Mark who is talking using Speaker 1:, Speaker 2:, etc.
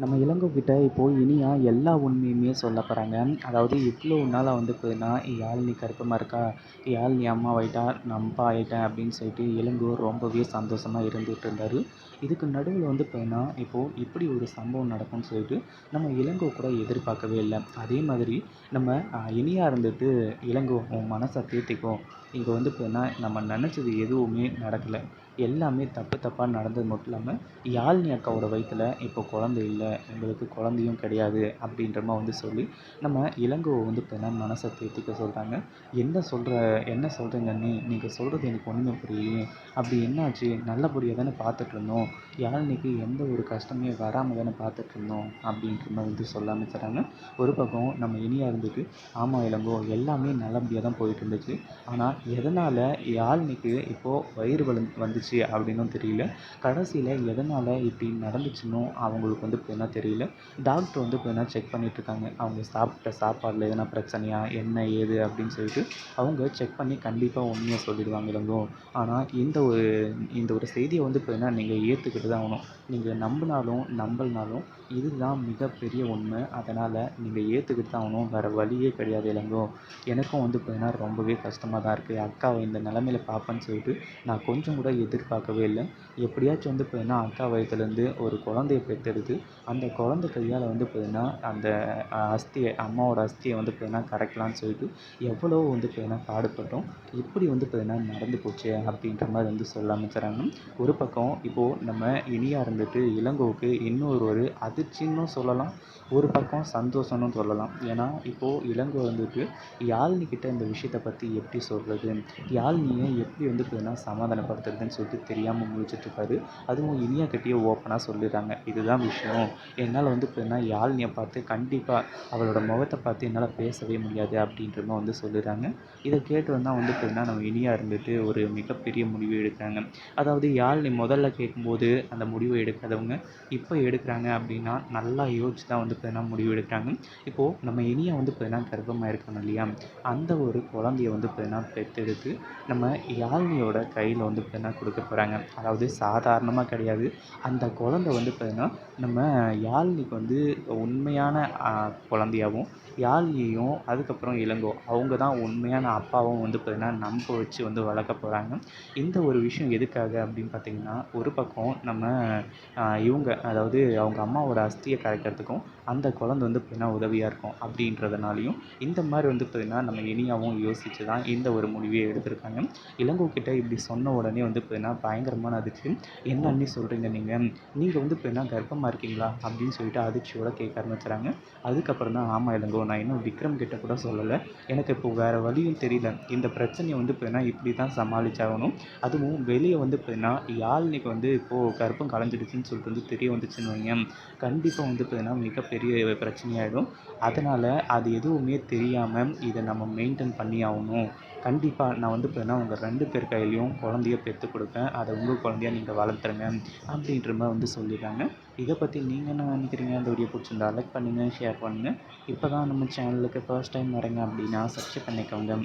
Speaker 1: நம்ம இளங்கோக்கிட்ட இப்போது இனியா எல்லா உண்மையுமே சொல்ல போகிறாங்க அதாவது இவ்வளோ நாளாக வந்து யாழ் யாழினி கருப்பமாக இருக்கா? யாழினி அம்மாவாயிட்டா நான் நம்ப ஆயிட்டேன் அப்படின்னு சொல்லிட்டு இளங்கோ ரொம்பவே சந்தோஷமாக இருந்துகிட்டு இருந்தார். இதுக்கு நடுவில் வந்து பார்த்தீங்கன்னா இப்போது இப்படி ஒரு சம்பவம் நடக்கும்னு சொல்லிட்டு நம்ம இளங்கோ கூட எதிர்பார்க்கவே இல்லை. அதே மாதிரி நம்ம இனியா இருந்துட்டு இளங்கோ உன் மனசை தேர்த்திக்கோ இங்கே வந்து பார்த்தீங்கன்னா நம்ம நினச்சது எதுவுமே நடக்கலை. எல்லாமே தப்பு தப்பாக நடந்தது மட்டும் இல்லாமல் யாழினி அக்காவோட வயிற்றில் இப்போ குழந்தை இல்லை எங்களுக்கு குழந்தையும் கிடையாது அப்படின்ற மாதிரி வந்து சொல்லி நம்ம இளங்கோவை வந்து பார்த்தீங்கன்னா மனசை தேர்த்திக்க சொல்கிறாங்க என்ன சொல்கிற என்ன சொல்கிறீங்க நீ? நீங்கள் சொல்கிறது எனக்கு ஒன்றுமே புரியலையே. அப்படி என்னாச்சு? நல்லபடியாக தானே பார்த்துட்டு இருந்தோம். யாழினிக்கு எந்த ஒரு கஷ்டமே வராமல் தானே பார்த்துட்ருந்தோம் அப்படின்ற மாதிரி வந்து சொல்ல ஆரம்பிச்சிடுறாங்க ஒரு பக்கம் நம்ம இனியாக இருந்துட்டு ஆமாம் இளங்கோ எல்லாமே நல்லபடியாக தான் போயிட்டு இருந்துச்சு ஆனால் எதனால் யாழ்னிக்கு இப்போது வயிறு வலு வந்துச்சு அப்படின்னும் தெரியல. கடைசியில் எதனால் இப்படி நடந்துச்சுன்னும் அவங்களுக்கு வந்து இப்போ என்ன தெரியல. டாக்டர் வந்து இப்போ என்ன செக் பண்ணிகிட்ருக்காங்க அவங்க சாப்பிட்ட சாப்பாடில் எதனா பிரச்சனையா என்ன ஏது அப்படின்னு சொல்லிட்டு அவங்க செக் பண்ணி கண்டிப்பாக உண்மையாக சொல்லிடுவாங்க இளங்கோ. ஆனால் இந்த ஒரு இந்த ஒரு செய்தியை வந்து இப்போ என்ன நீங்கள் ஏற்றுக்கிட்டு தான் ஆகணும். நீங்கள் நம்பினாலும் நம்பலனாலும் இதுதான் மிகப்பெரிய உண்மை. அதனால் நீங்கள் ஏற்றுக்கிட்டு தான் ஆகணும். வேறு வழியே கிடையாது இளங்கோ. எனக்கும் வந்து பார்த்தீங்கன்னா ரொம்பவே கஷ்டமாக தான் இருக்குது அக்காவை இந்த நிலமையில பார்ப்பேன்னு சொல்லிட்டு நான் கொஞ்சம் கூட எதிர்பார்க்கவே இல்லை. எப்படியாச்சும் வந்து பார்த்தீங்கன்னா அக்கா வயதுலேருந்து ஒரு குழந்தைய பெற்றெடுத்து அந்த குழந்தை கையால் வந்து பார்த்தீங்கன்னா அந்த அஸ்தியை அம்மாவோட அஸ்தியை வந்து பார்த்தீங்கன்னா கரைக்கலான்னு சொல்லிட்டு எவ்வளோ வந்து பார்த்தீங்கன்னா பாடுபட்டோம். இப்படி வந்து பார்த்தீங்கன்னா நடந்து போச்சு அப்படின்ற மாதிரி வந்து சொல்ல ஆரம்பிச்சிடறாங்க ஒரு பக்கம் இப்போது நம்ம இனியா இருந்துட்டு இளங்கோவுக்கு இன்னொரு ஒரு அதிர்ச்சின்னு சொல்லலாம் ஒரு பக்கம் சந்தோஷம்னு சொல்லலாம். ஏன்னா இப்போது இளங்கோ வந்துட்டு யாழ்னிக்கிட்ட இந்த விஷயத்தை பற்றி எப்படி சொல்கிறது யாழ்னியை எப்படி வந்து பார்த்தீங்கன்னா சமாதானப்படுத்துறதுன்னு சொல்லிட்டு தெரியாமல் முடிச்சிட்ருக்காரு அதுவும் இனியா கிட்டேயே ஓப்பனாக சொல்லிடுறாங்க. இதுதான் விஷயம். என்னால் வந்து பார்த்தீங்கன்னா யாழ்னியை பார்த்து கண்டிப்பாக அவளோட முகத்தை பார்த்து என்னால் பேசவே முடியாது அப்படின்ற மாதிரி வந்து சொல்லிடுறாங்க. இதை கேட்டு வந்தால் வந்து பார்த்தீங்கன்னா நம்ம இனியா இருந்துட்டு ஒரு மிகப்பெரிய முடிவு எடுக்கிறாங்க. அதாவது யாழ்னி முதல்ல கேட்கும்போது அந்த முடிவை எடுக்காதவங்க இப்போ எடுக்கிறாங்க அப்படின்னா நல்லா யோசிச்சு தான் வந்து பார்த்தீங்கன்னா முடிவு எடுக்கிறாங்க. இப்போது நம்ம இனியா வந்து பார்த்தீங்கன்னா கர்ப்பமாக இருக்கணும் இல்லையா? அந்த ஒரு குழந்தைய வந்து பார்த்தீங்கன்னா பெற்றெடுத்து நம்ம யாழினியோட கையில் வந்து பார்த்தீங்கன்னா கொடுக்க போகிறாங்க அதாவது சாதாரணமாக கிடையாது. அந்த குழந்தை வந்து பார்த்தீங்கன்னா நம்ம யாழ்னிக்கு வந்து உண்மையான குழந்தையாகவும் யாழ்னியும் அதுக்கப்புறம் இளங்கோ அவங்க தான் உண்மையான அப்பாவும் வந்து பார்த்தீங்கன்னா நம்ப வச்சு வந்து வளர்க்க போகிறாங்க இந்த ஒரு விஷயம் எதுக்காக அப்படின்னு பார்த்தீங்கன்னா ஒரு பக்கம் நம்ம இவங்க அதாவது அவங்க அம்மாவோட அஸ்தியை கரைக்கிறதுக்கும் அந்த குழந்தை வந்து பார்த்தீங்கன்னா உதவியாக இருக்கும் அப்படின்றதுனாலையும் இந்த மாதிரி வந்து பார்த்தீங்கன்னா நம்ம இனியாவும் யோசித்து தான் இந்த ஒரு முடிவை எடுத்திருக்காங்க. இளங்கோக்கிட்ட இப்படி சொன்ன உடனே வந்து பார்த்தீங்கன்னா பயங்கரமான அதிர்ச்சி. என்ன சொல்கிறீங்க நீங்கள் நீங்கள் வந்து பார்த்திங்கன்னா கர்ப்பமாக இருக்கீங்களா? அப்படின்னு சொல்லிட்டு அதிர்ச்சியோட கேட்க ஆரம்பிச்சுறாங்க. அதுக்கப்புறம் தான் ஆமாம் இளங்கோ நான் இன்னும் விக்ரம் கிட்ட கூட சொல்லலை. எனக்கு இப்போ வேறு வழியும் தெரியல. இந்த பிரச்சனையை வந்து பார்த்தீங்கன்னா இப்படி தான் சமாளிச்சாகணும். அதுவும் வெளியே வந்து பார்த்தீங்கன்னா யாழ்னிக்கு வந்து இப்போது கருப்பும் கலைஞ்சிடுச்சுன்னு சொல்லிட்டு வந்து தெரிய வந்துச்சுன்னு வைங்க கண்டிப்பாக வந்து பார்த்தீங்கன்னா மிகப்பெரிய பிரச்சனையாயிடும். அதனால் அது எதுவுமே தெரியாமல் இதை நம்ம மெயின்டைன் பண்ணி ஆகணும். கண்டிப்பாக நான் வந்து பார்த்தீங்கன்னா உங்கள் ரெண்டு பேர் கையிலையும் குழந்தைய பெற்று கொடுப்பேன். அதை உங்கள் குழந்தைய நீங்கள் வளர்த்துருங்க அப்படின்ற மாதிரி வந்து சொல்லிடுறாங்க. இதை பற்றி நீங்கள் என்ன நினைக்கிறீங்க? அந்த வீடியோ பிடிச்சிருந்தா லைக் பண்ணுங்கள் ஷேர் பண்ணுங்கள் இப்போ தான் நம்ம சேனலுக்கு ஃபர்ஸ்ட் டைம் வரீங்க அப்படின்னா சப்ஸ்கிரைப் பண்ணிக்கோங்க.